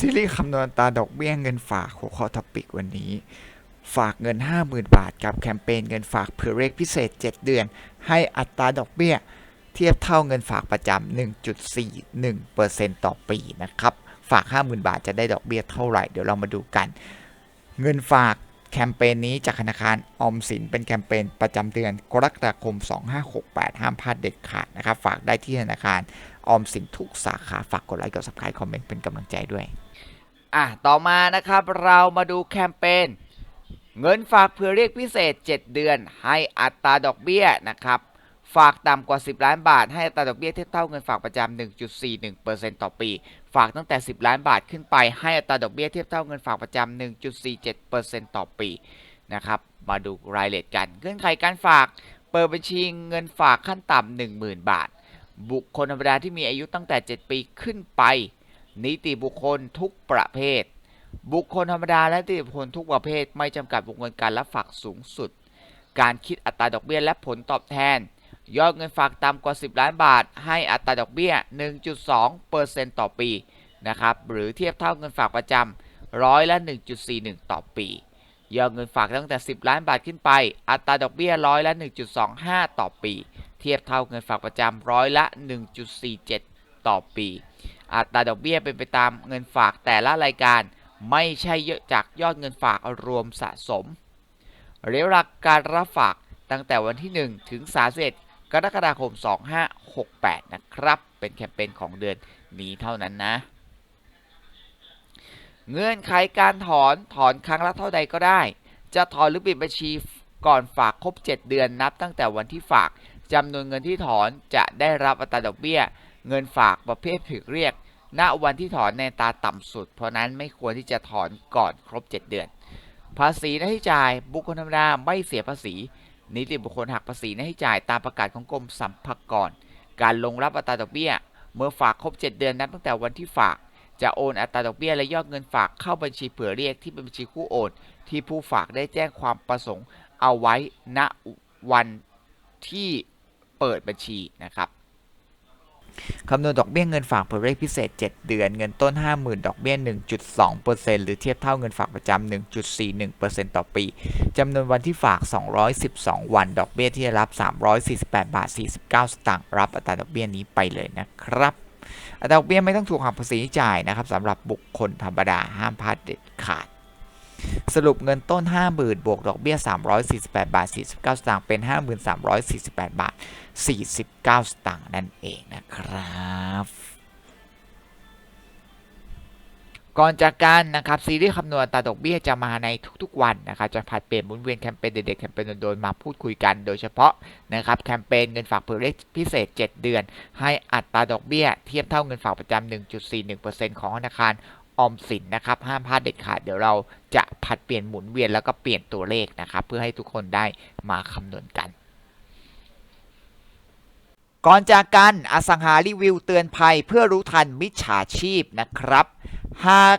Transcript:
ซีรีส์คำนวณตาดอกเบี้ยเงินฝากหัวข้อท็อปิกวันนี้ ฝากเงิน 50,000 บาท กับแคมเปญเงินฝากเผื่อเลขพิเศษ 7 เดือน ให้อัตราดอกเบี้ย เทียบเท่าเงินฝากประจำ 1.41%ต่อปีนะครับ ฝาก 50,000 บาทจะได้ดอกเบี้ยเท่าไหร่ เดี๋ยวเรามาดูกัน เงินฝากแคมเปญนี้จากธนาคารออมสินเป็นแคมเปญประจำเดือนกรกฎาคม 2568 ห้ามพลาดเด็ดขาดนะครับ ฝากได้ที่ธนาคารออมสินทุกสาขา ฝากกดไลค์กด subscribe คอมเมนต์เป็นกำลังใจด้วย อะต่อมานะครับเรามาดูแคมเปญเงินฝากเพื่อเรียกพิเศษ 7 เดือน ให้อัตราดอกเบี้ยนะครับฝากต่ำกว่า 10 ล้านบาท ให้อัตราดอกเบี้ยเทียบเท่าเงินฝากประจำ1.41%ต่อปี ฝากตั้งแต่ 10 ล้านบาทขึ้นไปให้อัตราดอกเบี้ยเทียบเท่าเงินฝากประจำ1.47%ต่อปีนะครับมาดูรายละเอียดกันเงื่อนไขการฝากเปิดบัญชีเงินฝากขั้นต่ำ10,000 บาท บุคคลธรรมดาที่มีอายุตั้งแต่ 7 ปีขึ้นไป นิติบุคคลทุกประเภท บุคคลธรรมดาและนิติบุคคลทุกประเภท ไม่จำกัดวงเงินการรับฝากสูงสุด การคิดอัตราดอกเบี้ยและผลตอบแทน ยอดเงินฝากต่ำกว่า 10 ล้านบาท ให้อัตราดอกเบี้ย 1.2%ต่อปีนะครับหรือเทียบเท่าเงินฝากประจำร้อยละ 1.41 ต่อปี ยอดเงินฝากตั้งแต่ 10 ล้านบาทขึ้นไป อัตราดอกเบี้ยร้อยละ 1.25 ต่อปี เทียบเท่าเงินฝากประจำร้อยละ 1.47 ต่อปี อัตราดอกเบี้ยเป็นไปตามเงินฝากแต่ละรายการ ไม่ใช่เยอะจากยอดเงินฝากรวมสะสมเระยะเวลาการรับฝากตั้งแต่วันที่ 1 ถึง 31 กรกฎาคม 2568 นะครับ เป็นแคมเปญของเดือนนี้เท่านั้นนะ เงื่อนไขการถอนถอนครั้งละเท่าใดก็ได้ จะถอนหรือปิดบัญชีก่อนฝากครบ 7 เดือนนับตั้งแต่วันที่ฝากจำนวนเงินที่ถอนจะได้รับอัตราดอกเบี้ย เงินฝากประเภทผิดเรียก ณวันที่ถอนในตาต่ำสุด เพราะนั้นไม่ควรที่จะถอนก่อนครบ 7 เดือน ภาษีหน้าที่จ่ายบุคคลธรรมดาไม่เสียภาษี นิติบุคคลหักภาษีหน้าที่จ่ายตามประกาศของกรมสรรพากรการลงรับอัตราดอกเบี้ย เมื่อฝากครบ 7 เดือนนับตั้งแต่วันที่ฝากจะโอนอัตราดอกเบี้ยและยอดเงินฝากเข้าบัญชีเผื่อเรียกที่เป็นบัญชีคู่โอน ที่ผู้ฝากได้แจ้งความประสงค์เอาไว้ณวันที่เปิดบัญชีนะครับ คำนวณดอกเบี้ยเงินฝากเผื่อเลขพิเศษ 7 เดือน เงินต้น 50,000 ดอกเบี้ย 1.2%หรือเทียบเท่าเงินฝากประจำ 1.41%ต่อปี จำนวนวันที่ฝาก 212 วัน ดอกเบี้ยที่จะรับ 348 บาท 49 สตางค์ รับอัตราดอกเบี้ยนี้ไปเลยนะครับ อัตราดอกเบี้ยไม่ต้องถูกหักภาษีจ่ายนะครับสำหรับบุคคลธรรมดา ห้ามพลาดเด็ดขาด สรุปเงินต้น 50,000บวกดอกเบี้ย 348 บาท 49 สตางค์เป็น 5348 บาท 49 สตางค์นั่นเองนะครับก่อนจากกันนะครับซีรีส์คำนวณตาดอกเบี้ยจะมาในทุกๆวันนะครับจะผัดเปลี่ยนหมุนเวียนแคมเปญเด็ดๆแคมเปญโดนๆมาพูดคุยกันโดยเฉพาะนะครับแคมเปญเงินฝากเผื่อเลขพิเศษ 7 เดือน ให้อัตราดอกเบี้ยเทียบเท่าเงินฝากประจำ1.41%ของธนาคาร ออมสินนะครับห้ามพลาดเด็ดขาดเดี๋ยวเราจะผัดเปลี่ยนหมุนเวียนแล้วก็เปลี่ยนตัวเลขนะครับ เพื่อให้ทุกคนได้มาคำนวณกันก่อนจากกันอสังหารีวิวเตือนภัยเพื่อรู้ทันมิจฉาชีพนะครับ หาก